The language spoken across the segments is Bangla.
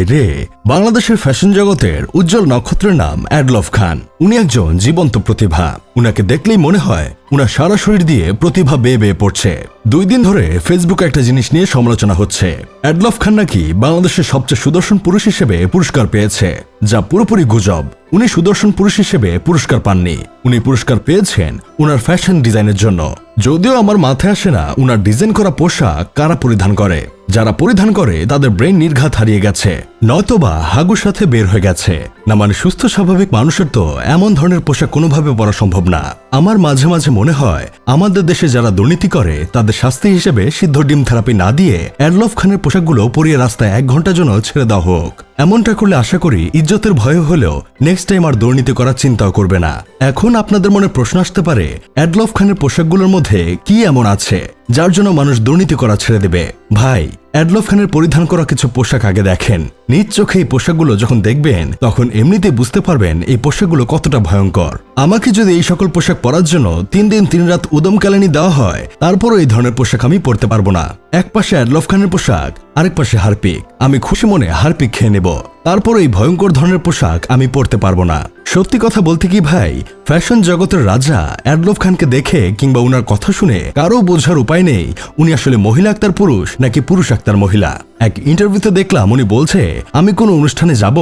ভাই রে বাংলাদেশের ফ্যাশন জগতের উজ্জ্বল নক্ষত্রের নাম অ্যাডলফ খান। উনি একজন জীবন্ত প্রতিভা। উনাকে দেখলেই মনে হয়, উনার সারা শরীর দিয়ে প্রতিভা বেয়ে বেয়ে পড়ছে। দুই দিন ধরে ফেসবুকে একটা জিনিস নিয়ে সমালোচনা হচ্ছে। অ্যাডলফ খান নাকি বাংলাদেশের সবচেয়ে সুদর্শন পুরুষ হিসেবে পুরস্কার পেয়েছে, যা পুরোপুরি গুজব। উনি সুদর্শন পুরুষ হিসেবে পুরস্কার পাননি। উনি পুরস্কার পেয়েছেন উনার ফ্যাশন ডিজাইনের জন্য। যদিও আমার মাথায় আসে না, উনার ডিজাইন করা পোশাক কারা পরিধান করে। যারা পরিধান করে, তাদের ব্রেন নির্ঘাত হারিয়ে গেছে। নয়তোবা হাগুর সাথে বের হয়ে গেছে। না মানে সুস্থ, স্বাভাবিক মানুষের তো এমন ধরনের পোশাক কোনোভাবে পরা সম্ভব না। আমার মাঝে মাঝে মনে হয়, আমাদের দেশে যারা দুর্নীতি করে, তাদের শাস্তি হিসেবে সিদ্ধ ডিম থেরাপি না দিয়ে অ্যাডলফ খানের পোশাকগুলো পরিয়ে রাস্তায় এক ঘণ্টার জন্য ছেড়ে দেওয়া হোক। এমনটা করলে আশা করি ইজ্জতের ভয় হলেও নেক্সট টাইম আর দুর্নীতি করার চিন্তাও করবে না। এখন আপনাদের মনে প্রশ্ন আসতে পারে অ্যাডলফ খানের পোশাকগুলোর মধ্যে কি এমন আছে? যার জন্য মানুষ দুর্নীতি করা ছেড়ে দেবে। ভাই অ্যাডলফ খানের পরিধান করা কিছু পোশাক আগে দেখেন। নিজ চোখে এই পোশাকগুলো যখন দেখবেন, তখন এমনিতে বুঝতে পারবেন এই পোশাকগুলো কতটা ভয়ঙ্কর। আমাকে যদি এই সকল পোশাক পরার জন্য তিন দিন তিন রাত উদম কালানি দেওয়া হয়, তারপরও এই ধরনের পোশাক আমি পরতে পারব না। এক পাশে অ্যাডলফ খানের পোশাক, আরেক পাশে হারপিক। আমি খুশি মনে হারপিক খেয়ে নেব। তারপর এই ভয়ঙ্কর ধরনের পোশাক আমি পরতে পারব না। সত্যি কথা বলতে কি ভাই, ফ্যাশন জগতের রাজা অ্যাডলফ খানকে দেখে কিংবা উনার কথা শুনে কারও বোঝার উপায় নেই, উনি আসলে মহিলা আক্তার পুরুষ নাকি পুরুষ আক্তার মহিলা? এক ইন্টারভিউতে দেখলাম উনি বলছে, আমি কোনো অনুষ্ঠানে যাব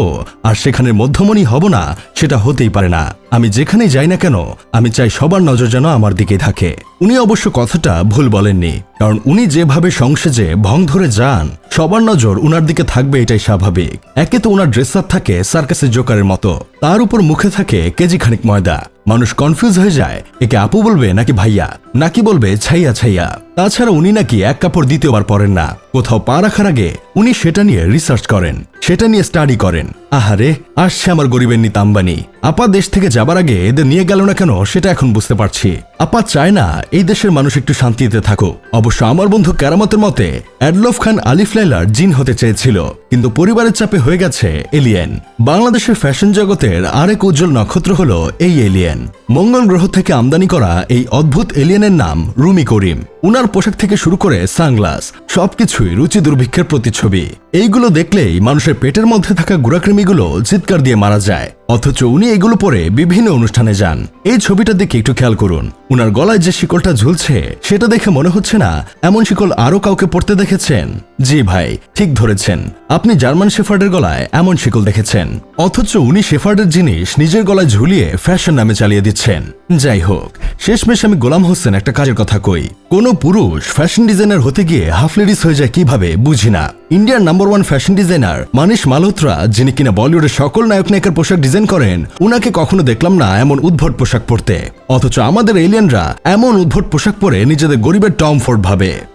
আর সেখানে মধ্যমণি হব না, সেটা হতেই পারে না। আমি যেখানেই যাই না কেন, আমি চাই সবার নজর যেন আমার দিকে থাকে। উনি অবশ্য কথাটা ভুল বলেননি, কারণ উনি যেভাবে সংসেজে ভং ধরে যান সবার নজর উনার দিকে থাকবে এটাই স্বাভাবিক। একে তো উনার ড্রেস আপ থাকে সার্কাসের জোকারের মতো। তার উপর মুখে থাকে কেজি খানিক ময়দা। মানুষ কনফিউজ হয়ে যায়, একে আপু বলবে নাকি ভাইয়া? নাকি বলবে ছাইয়া ছাইয়া? তাছাড়া উনি নাকি এক কাপড় দ্বিতীয়বার পরেন না। কোথাও পা রাখার আগে উনি সেটা নিয়ে রিসার্চ করেন। সেটা নিয়ে স্টাডি করেন। আহারে, আসছে আমার গরিবের নিত আম্বানি। আপা দেশ থেকে যাবার আগে এদের নিয়ে গেল না কেন সেটা এখন বুঝতে পারছি। আপা চায় না এই দেশের মানুষ একটু শান্তিতে থাকুক। অবশ্য আমার বন্ধু ক্যারামতের মতে অ্যাডলফ খান আলিফ লাইলার জিন হতে চেয়েছিল, কিন্তু পরিবারের চাপে হয়ে গেছে এলিয়েন। বাংলাদেশের ফ্যাশন জগতের আরেক উজ্জ্বল নক্ষত্র হলো এই এলিয়েন। মঙ্গল গ্রহ থেকে আমদানি করা এই অদ্ভুত এলিয়েনের নাম রুমি করিম। উনার পোশাক থেকে শুরু করে সানগ্লাস, সবকিছুই রুচি দুর্ভিক্ষের প্রতিচ্ছবি। এইগুলো দেখলেই মানুষের পেটের মধ্যে থাকা গুড়াকৃমিগুলো চিৎকার দিয়ে মারা যায়। অথচ উনি এগুলো পরে বিভিন্ন অনুষ্ঠানে যান। এই ছবিটার দিকে একটু খেয়াল করুন। উনার গলায় যে শিকলটা ঝুলছে, সেটা দেখে মনে হচ্ছে না এমন শিকল আরও কাউকে পড়তে দেখেছেন। জি ভাই, ঠিক ধরেছেন। আপনি জার্মান শেফার্ডের গলায় এমন শিকল দেখেছেন। অথচ উনি শেফার্ডের জিনিস নিজের গলায় ঝুলিয়ে ফ্যাশন নামে চালিয়ে দিচ্ছেন। যাই হোক, শেষমেশ আমি গোলাম হোসেন একটা কাজের কথা কই। কোনো পুরুষ ফ্যাশন ডিজাইনার হতে গিয়ে হাফ লেডিস হয়ে যায় কীভাবে বুঝি না। ইন্ডিয়ার number one fashion designer Manish Malhotra, যিনি কিনা বলিউডের সকল নায়ক নায়িকার পোশাক ডিজাইন করেন, উনাকে কখনো দেখলাম না এমন উদ্ভট পোশাক পরতে। অথচ আমাদের এলিয়ানরা এমন উদ্ভট পোশাক পরে নিজেদের গরিবের টম ফোর্ড ভাবে।